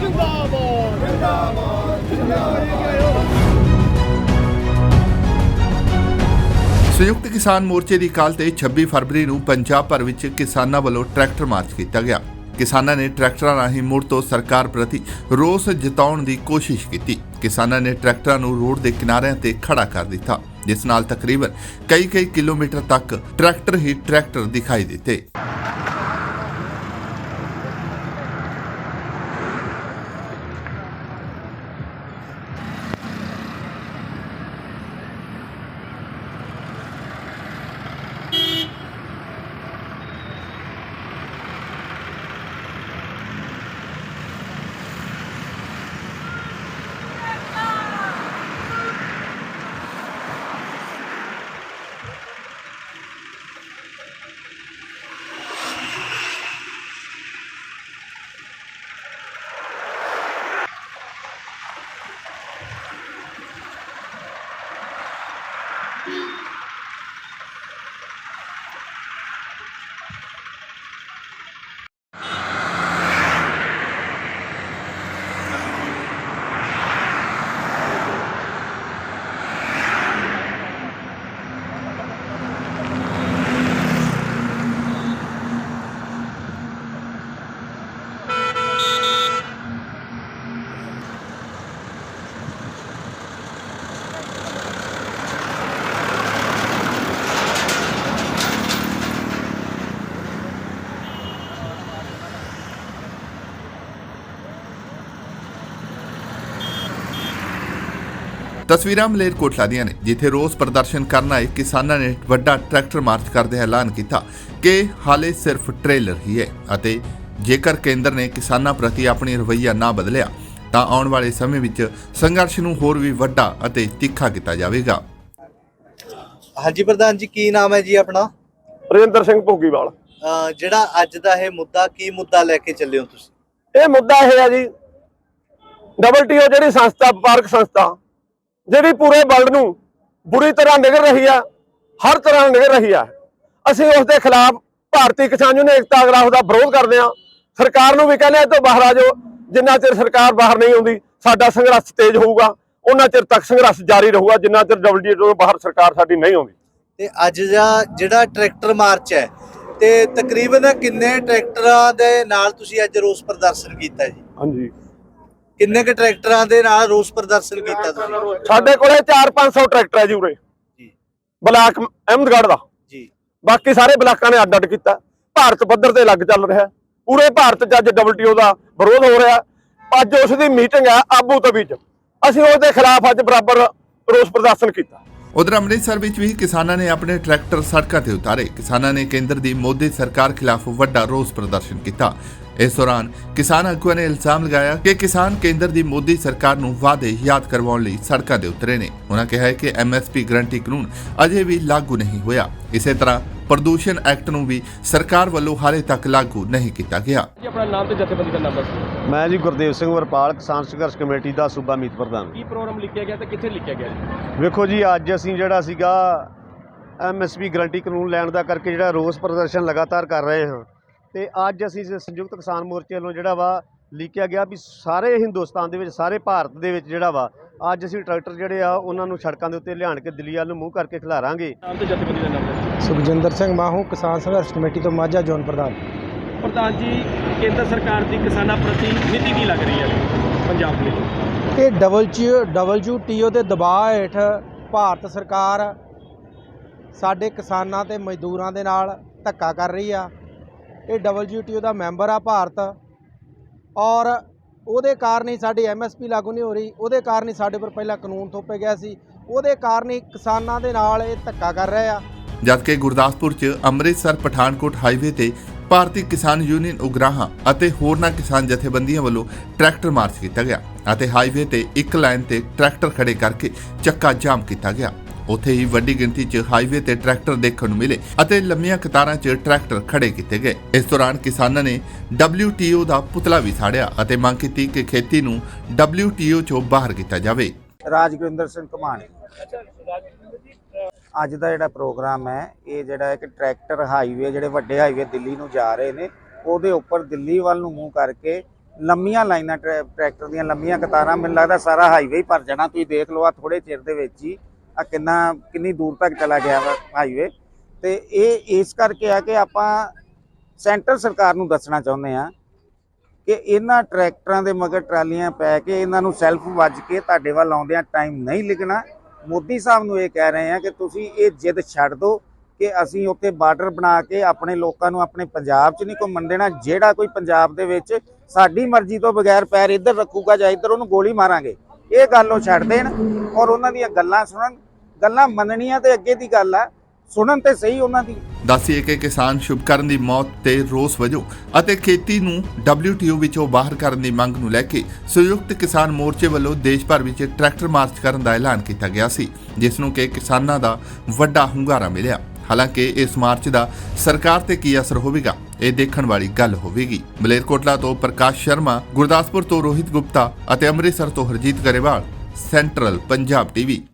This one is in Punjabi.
ਜਿੰਦਾਬਾਦ ਸੰਯੁਕਤ ਕਿਸਾਨ ਮੋਰਚੇ ਦੀ ਕਾਲ ਤੇ 26 ਫਰਵਰੀ ਨੂੰ ਪੰਜਾਬ ਭਰ ਵਿੱਚ ਕਿਸਾਨਾਂ ਵੱਲੋਂ ਟਰੈਕਟਰ ਮਾਰਚ ਕੀਤਾ ਗਿਆ। ਕਿਸਾਨਾਂ ਨੇ ਟਰੈਕਟਰਾਂ ਰਾਹੀਂ ਮੁੜ ਤੋਂ ਸਰਕਾਰ ਪ੍ਰਤੀ ਰੋਸ ਜਤਾਉਣ ਦੀ ਕੋਸ਼ਿਸ਼ ਕੀਤੀ। ਕਿਸਾਨਾਂ ਨੇ ਟਰੈਕਟਰਾਂ ਨੂੰ ਰੋਡ ਦੇ ਕਿਨਾਰਿਆਂ ਤੇ ਖੜਾ ਕਰ ਦਿੱਤਾ, ਜਿਸ ਨਾਲ ਤਕਰੀਬਨ ਕਈ ਕਈ ਕਿਲੋਮੀਟਰ ਤੱਕ ਟਰੈਕਟਰ ਹੀ ਟਰੈਕਟਰ ਦਿਖਾਈ ਦਿੱਤੇ। ਤਸਵੀਰਾਂ ਮਲੇਰਕੋਟਲਾ ਦੀਆਂ ਨੇ ਜਿੱਥੇ ਰੋਸ ਪ੍ਰਦਰਸ਼ਨ ਕਰਨ ਆਏ ਕਿਸਾਨਾਂ ਨੇ ਵੱਡਾ ਟਰੈਕਟਰ ਮਾਰਚ ਕਰਦੇ ਐਲਾਨ ਕੀਤਾ ਕਿ ਹਾਲੇ ਸਿਰਫ ਟ੍ਰੇਲਰ ਹੀ ਹੈ ਅਤੇ ਜੇਕਰ ਕੇਂਦਰ ਨੇ ਕਿਸਾਨਾਂ ਪ੍ਰਤੀ ਆਪਣੀ ਰਵੱਈਆ ਨਾ ਬਦਲਿਆ ਤਾਂ ਆਉਣ ਵਾਲੇ ਸਮੇਂ ਵਿੱਚ ਸੰਘਰਸ਼ ਨੂੰ ਹੋਰ ਵੀ ਵੱਡਾ ਅਤੇ ਤਿੱਖਾ ਕੀਤਾ ਜਾਵੇਗਾ। ਹਾਂਜੀ ਪ੍ਰਧਾਨ ਜੀ ਕੀ ਨਾਮ ਹੈ ਜੀ ਆਪਣਾ? ਰਜਿੰਦਰ ਸਿੰਘ ਭੋਗੀਵਾਲ। ਅਹ ਜਿਹੜਾ ਅੱਜ ਦਾ ਇਹ ਮੁੱਦਾ ਕੀ ਮੁੱਦਾ ਲੈ ਕੇ ਚੱਲੇ ਹੋ ਤੁਸੀਂ? ਇਹ ਮੁੱਦਾ ਇਹ ਹੈ ਜੀ ਡਬਲਟੀਓ ਜਿਹੜੀ ਸੰਸਥਾ ਵਪਾਰਕ ਸੰਸਥਾ ਜਿਹੜੀ ਪੂਰੇ ਵਰਲਡ ਨੂੰ ਬੁਰੀ ਤਰ੍ਹਾਂ ਨਿਗਰ ਰਹੀ ਆ ਹਰ ਤਰ੍ਹਾਂ ਨਿਗਰ ਰਹੀ ਆ ਅਸੀਂ ਉਸ ਦੇ ਖਿਲਾਫ ਭਾਰਤੀ ਕਿਸਾਨ ਯੂਨੀਅਨ ਏਕਤਾ ਅਗਰਾਹ ਦਾ ਵਿਰੋਧ ਕਰਦੇ ਆ ਸਰਕਾਰ ਨੂੰ ਵੀ ਕਹਿੰਦੇ ਆ ਇਹ ਤੋਂ ਬਾਹਰ ਆ ਜਾਓ। ਜਿੰਨਾ ਚਿਰ ਸਰਕਾਰ ਬਾਹਰ ਨਹੀਂ ਆਉਂਦੀ ਸਾਡਾ ਸੰਘਰਸ਼ ਤੇਜ਼ ਹੋਊਗਾ। ਉਹਨਾਂ ਚਿਰ ਤੱਕ ਸੰਘਰਸ਼ ਜਾਰੀ ਰਹੂਗਾ। ਜਿੰਨਾ ਚਿਰ ਡਬਲਟੀਓ ਤੋਂ ਬਾਹਰ ਸਰਕਾਰ ਸਾਡੀ ਨਹੀਂ ਆਉਂਦੀ। ਤੇ ਅੱਜ ਦਾ ਜਿਹੜਾ ਟਰੈਕਟਰ ਮਾਰਚ ਹੈ ਤੇ ਤਕਰੀਬਨ ਕਿੰਨੇ ਟਰੈਕਟਰਾਂ ਦੇ ਨਾਲ ਤੁਸੀਂ ਅੱਜ ਰੋਸ ਪ੍ਰਦਰਸ਼ਨ ਕੀਤਾ ਜੀ? ਹਾਂਜੀ। ਕਿੰਨੇ ਕੁ ਟਰੈਕਟਰਾਂ ਦੇ ਨਾਲ ਰੋਸ ਪ੍ਰਦਰਸ਼ਨ ਕੀਤਾ ਤੁਸੀਂ? ਸਾਡੇ ਕੋਲੇ 4-500 ਟਰੈਕਟਰ ਹੈ ਜੀ ਉਰੇ। ਜੀ। ਬਲਾਕ ਅਹਿਮਦਗੜ੍ਹ ਦਾ। ਜੀ। ਬਾਕੀ ਸਾਰੇ ਬਲਾਕਾਂ ਨੇ ਅੱਡ ਅੱਡ ਕੀਤਾ। ਭਾਰਤ ਪੱਧਰ ਤੇ ਲੱਗ ਚੱਲ ਰਿਹਾ। ਪੂਰੇ ਭਾਰਤ 'ਚ ਅੱਜ WTO ਦਾ ਵਿਰੋਧ ਹੋ ਰਿਹਾ। ਅੱਜ ਉਸ ਦੀ ਮੀਟਿੰਗ ਹੈ ਆਬੂ ਧਾਬੀ 'ਚ। ਅਸੀਂ ਉਸ ਦੇ ਖਿਲਾਫ ਅੱਜ ਬਰਾਬਰ ਰੋਸ ਪ੍ਰਦਰਸ਼ਨ ਕੀਤਾ। ਉਧਰ ਅੰਮ੍ਰਿਤਸਰ ਵਿੱਚ ਵੀ ਕਿਸਾਨਾਂ ਨੇ ਆਪਣੇ ਟਰੈਕਟਰ ਸੜਕਾਂ ਤੇ ਉਤਾਰੇ। ਕਿਸਾਨਾਂ ਨੇ ਕੇਂਦਰ ਦੀ ਮੋਦੀ ਸਰਕਾਰ ਖਿਲਾਫ ਵੱਡਾ ਰੋਸ ਪ੍ਰਦਰਸ਼ਨ ਕੀਤਾ। ਇਸ ਦੌਰਾਨ ਕਿਸਾਨ ਆਗੂਆਂ ਨੇ ਇਲਜ਼ਾਮ ਲਗਾਇਆ ਕਿ ਕਿਸਾਨ ਕੇਂਦਰ ਦੀ ਮੋਦੀ ਸਰਕਾਰ ਨੂੰ ਵਾਅਦੇ ਯਾਦ ਕਰਵਾਉਣ ਲਈ ਸੜਕਾਂ ਤੇ ਉਤਰੇ ਨੇ। ਉਹਨਾਂ ਕਿਹਾ ਹੈ ਕਿ ਐਮਐਸਪੀ ਗਰੰਟੀ ਕਾਨੂੰਨ ਅਜੇ ਵੀ ਲਾਗੂ ਨਹੀਂ ਹੋਇਆ। ਇਸੇ ਤਰ੍ਹਾਂ ਪ੍ਰਦੂਸ਼ਣ ਐਕਟ ਨੂੰ ਵੀ ਸਰਕਾਰ ਵੱਲੋਂ ਹਾਲੇ ਤੱਕ ਲਾਗੂ ਨਹੀਂ ਕੀਤਾ ਗਿਆ। ਜੀ ਆਪਣਾ ਨਾਮ ਤੇ ਜਥੇਬੰਦੀ ਦਾ ਨਾਮ ਦੱਸੋ। ਮੈਂ ਜੀ ਗੁਰਦੇਵ ਸਿੰਘ ਵਰਪਾਲ ਕਿਸਾਨ ਸੰਘਰਸ਼ ਕਮੇਟੀ ਦਾ ਸੂਬਾ ਮੀਤ ਪ੍ਰਧਾਨ। ਕੀ ਪ੍ਰੋਗਰਾਮ ਲਿਖਿਆ ਗਿਆ ਤੇ ਕਿੱਥੇ ਲਿਖਿਆ ਗਿਆ ਜੀ? ਵੇਖੋ ਜੀ ਅੱਜ ਅਸੀਂ ਜਿਹੜਾ ਸੀਗਾ ਐਮਐਸਪੀ ਗਰੰਟੀ ਕਾਨੂੰਨ ਲੈਣ ਦਾ ਕਰਕੇ ਜਿਹੜਾ ਰੋਸ ਪ੍ਰਦਰਸ਼ਨ ਲਗਾਤਾਰ ਕਰ ਰਹੇ ਹਾਂ ਤੇ ਅੱਜ ਅਸੀਂ ਜ- ਸੰਯੁਕਤ ਕਿਸਾਨ ਮੋਰਚੇ ਵੱਲੋਂ ਜਿਹੜਾ ਵਾ ਲਿਖਿਆ ਗਿਆ ਵੀ ਸਾਰੇ ਹਿੰਦੁਸਤਾਨ ਦੇ ਵਿੱਚ ਸਾਰੇ ਭਾਰਤ ਦੇ ਵਿੱਚ ਜਿਹੜਾ ਵਾ ਅੱਜ ਅਸੀਂ ਟਰੈਕਟਰ ਜਿਹੜੇ ਆ ਉਹਨਾਂ ਨੂੰ ਸੜਕਾਂ ਦੇ ਉੱਤੇ ਲਿਆਣ ਕੇ ਦਿੱਲੀ ਵੱਲ ਨੂੰ ਮੂੰਹ ਕਰਕੇ ਖਿਲਾਰਾਂਗੇ। ਸੁਖਜਿੰਦਰ ਸਿੰਘ ਮਾਹੂ ਕਿਸਾਨ ਸੰਘਰਸ਼ ਕਮੇਟੀ ਤੋਂ ਮਾਝਾ ਜ਼ੋਨ ਪ੍ਰਧਾਨ। ਪ੍ਰਧਾਨ ਜੀ ਕੇਂਦਰ ਸਰਕਾਰ ਦੀ ਕਿਸਾਨਾਂ ਪ੍ਰਤੀ ਨੀਤੀ ਕੀ ਲੱਗ ਰਹੀ ਹੈ ਪੰਜਾਬ ਦੇ ਵਿੱਚ ਇਹ ਡਬਲਯੂ ਡਬਲਯੂਟੀਓ ਦੇ ਦਬਾਅ ਹੇਠ ਭਾਰਤ ਸਰਕਾਰ ਸਾਡੇ ਕਿਸਾਨਾਂ ਤੇ ਮਜ਼ਦੂਰਾਂ ਦੇ ਨਾਲ ਧੱਕਾ ਕਰ ਰਹੀ ਆ। ਇਹ ਡਬਲਯੂਟੀਓ ਦਾ ਮੈਂਬਰ ਆ ਭਾਰਤ ਔਰ ਉਹਦੇ ਕਾਰਨ ਹੀ ਸਾਡੀ ਐਮਐਸਪੀ ਲਾਗੂ ਨਹੀਂ ਹੋ ਰਹੀ, ਉਹਦੇ ਕਾਰਨ ਹੀ ਸਾਡੇ ਪਰ ਪਹਿਲਾਂ ਕਾਨੂੰਨ ਥੋਪੇ ਗਿਆ ਸੀ, ਉਹਦੇ ਕਾਰਨ ਹੀ ਕਿਸਾਨਾਂ ਦੇ ਨਾਲ ਇਹ ਧੱਕਾ ਕਰ ਰਹੇ ਆ। ਜਦਕਿ ਗੁਰਦਾਸਪੁਰ 'ਚ ਅੰਮ੍ਰਿਤਸਰ, ਪਠਾਨਕੋਟ ਹਾਈਵੇ ਤੇ ਭਾਰਤੀ ਕਿਸਾਨ ਯੂਨੀਅਨ ਉਗਰਾਹਾਂ ਅਤੇ ਹੋਰਨਾਂ ਕਿਸਾਨ ਜਥੇਬੰਦੀਆਂ ਵੱਲੋਂ ਟਰੈਕਟਰ ਮਾਰਚ ਕੀਤਾ ਗਿਆ ਅਤੇ ਹਾਈਵੇ ਤੇ ਇੱਕ ਲਾਈਨ ਤੇ ਟਰੈਕਟਰ ਖੜੇ ਕਰਕੇ ਚੱਕਾ ਜਾਮ ਕੀਤਾ ਗਿਆ। ਉੱਥੇ ਹੀ ਵੱਡੀ ਗਿਣਤੀ 'ਚ ਹਾਈਵੇ ਤੇ ਟਰੈਕਟਰ ਦੇਖਣ ਨੂੰ ਮਿਲੇ ਅਤੇ ਲੰਮੀਆਂ ਕਤਾਰਾਂ 'ਚ ਟਰੈਕਟਰ ਖੜੇ ਕੀਤੇ ਗਏ। ਇਸ ਦੌਰਾਨ ਕਿਸਾਨਾਂ ਨੇ WTO ਦਾ ਪੁਤਲਾ ਵੀ ਸਾੜਿਆ ਅਤੇ ਮੰਗ ਕੀਤੀ ਕਿ ਖੇਤੀ ਨੂੰ WTO 'ਚੋਂ ਬਾਹਰ ਕੀਤਾ ਜਾਵੇ। ਰਾਜਗੁਰਿੰਦਰ ਸਿੰਘ ਘਮਾਣੀ ਅੱਜ ਦਾ ਜਿਹੜਾ ਪ੍ਰੋਗਰਾਮ ਹੈ, ਇਹ ਜਿਹੜਾ ਇੱਕ ਟਰੈਕਟਰ ਹਾਈਵੇ ਜਿਹੜੇ ਵੱਡੇ ਹਾਈਵੇ ਦਿੱਲੀ ਨੂੰ ਜਾ ਰਹੇ ਨੇ, ਉਹਦੇ ਉੱਪਰ ਦਿੱਲੀ ਵੱਲ ਨੂੰ ਮੂੰਹ ਕਰਕੇ ਲੰਮੀਆਂ ਲਾਈਨਾਂ ਟਰੈਕਟਰ ਦੀਆਂ ਲੰਮੀਆਂ ਕਤਾਰਾਂ, ਮੈਨੂੰ ਲੱਗਦਾ ਸਾਰਾ ਹਾਈਵੇ ਹੀ ਭਰ ਜਾਣਾ। ਤੁਸੀਂ ਦੇਖ ਲਓ ਆ ਥੋੜੇ ਚਿਰ ਦੇ ਵਿੱਚ ਹੀ ਆ ਕਿੰਨਾ, ਕਿੰਨੀ ਦੂਰ ਤੱਕ ਚਲਾ ਗਿਆ ਵਾ ਹਾਈਵੇ ਤੇ ਇਹ ਇਸ ਕਰਕੇ ਆ ਕਿ ਆਪਾਂ ਸੈਂਟਰ ਸਰਕਾਰ ਨੂੰ ਦੱਸਣਾ ਚਾਹੁੰਦੇ ਆ ਕਿ ਇਹਨਾਂ ਟਰੈਕਟਰਾਂ ਦੇ ਮਗਰ ਟਰਾਲੀਆਂ ਪੈ ਕੇ ਇਹਨਾਂ ਨੂੰ ਸੈਲਫ ਵੱਜ ਕੇ ਤੁਹਾਡੇ ਵੱਲ ਆਉਂਦਿਆਂ ਟਾਈਮ ਨਹੀਂ ਲੱਗਣਾ ਮੋਦੀ ਸਾਹਿਬ ਨੂੰ ਇਹ ਕਹਿ ਰਹੇ ਆ ਕਿ ਤੁਸੀਂ ਇਹ ਜਿੱਦ ਛੱਡ ਦਿਓ ਕਿ ਅਸੀਂ ਉੱਥੇ ਬਾਰਡਰ ਬਣਾ ਕੇ ਆਪਣੇ ਲੋਕਾਂ ਨੂੰ ਆਪਣੇ ਪੰਜਾਬ 'ਚ ਨਹੀਂ ਘੁੰਮਣ ਦੇਣਾ। ਜਿਹੜਾ ਕੋਈ ਪੰਜਾਬ ਦੇ ਵਿੱਚ ਸਾਡੀ ਮਰਜ਼ੀ ਤੋਂ ਬਗੈਰ ਪੈਰ ਇੱਧਰ ਰੱਖੂਗਾ ਜਾਂ ਇੱਧਰ ਉਹਨੂੰ ਗੋਲੀ ਮਾਰਾਂਗੇ, ਇਹ ਗੱਲ ਉਹ ਛੱਡ ਦੇਣ ਔਰ ਉਹਨਾਂ ਦੀਆਂ ਗੱਲਾਂ ਸੁਣਨ। ਗੱਲਾਂ ਮੰਨਣੀਆਂ ਤੇ ਅੱਗੇ ਦੀ ਗੱਲ ਆ, ਸੁਣਨ ਤੇ ਸਹੀ ਉਹਨਾਂ ਦੀ। ਦੱਸੀਏ ਕਿ ਕਿਸਾਨ ਸ਼ੁਭਕਰਨ ਦੀ ਮੌਤ ਤੇ ਰੋਸ ਵਜੋਂ ਅਤੇ ਖੇਤੀ ਨੂੰ WTO ਵਿੱਚੋਂ ਬਾਹਰ ਕਰਨ ਦੀ ਮੰਗ ਨੂੰ ਲੈ ਕੇ ਸੰਯੁਕਤ ਕਿਸਾਨ ਮੋਰਚੇ ਵੱਲੋਂ ਦੇਸ਼ ਭਰ ਵਿੱਚ ਟਰੈਕਟਰ ਮਾਰਚ ਕਰਨ ਦਾ ਐਲਾਨ ਕੀਤਾ ਗਿਆ ਸੀ, ਜਿਸ ਨੂੰ ਕਿ ਕਿਸਾਨਾਂ ਦਾ ਵੱਡਾ ਹੁੰਗਾਰਾ ਮਿਲਿਆ। ਹਾਲਾਂਕਿ ਇਸ ਮਾਰਚ ਦਾ ਸਰਕਾਰ ਤੇ ਕੀ ਅਸਰ ਹੋਵੇਗਾ, ਇਹ ਦੇਖਣ ਵਾਲੀ ਗੱਲ ਹੋਵੇਗੀ। ਮਲੇਰਕੋਟਲਾ ਤੋਂ ਪ੍ਰਕਾਸ਼ ਸ਼ਰਮਾ, ਗੁਰਦਾਸਪੁਰ ਤੋਂ ਰੋਹਿਤ ਗੁਪਤਾ ਅਤੇ ਅੰਮ੍ਰਿਤਸਰ ਤੋਂ ਹਰਜੀਤ ਗਰੇਵਾਲ, ਸੈਂਟਰਲ ਪੰਜਾਬ ਟੀਵੀ।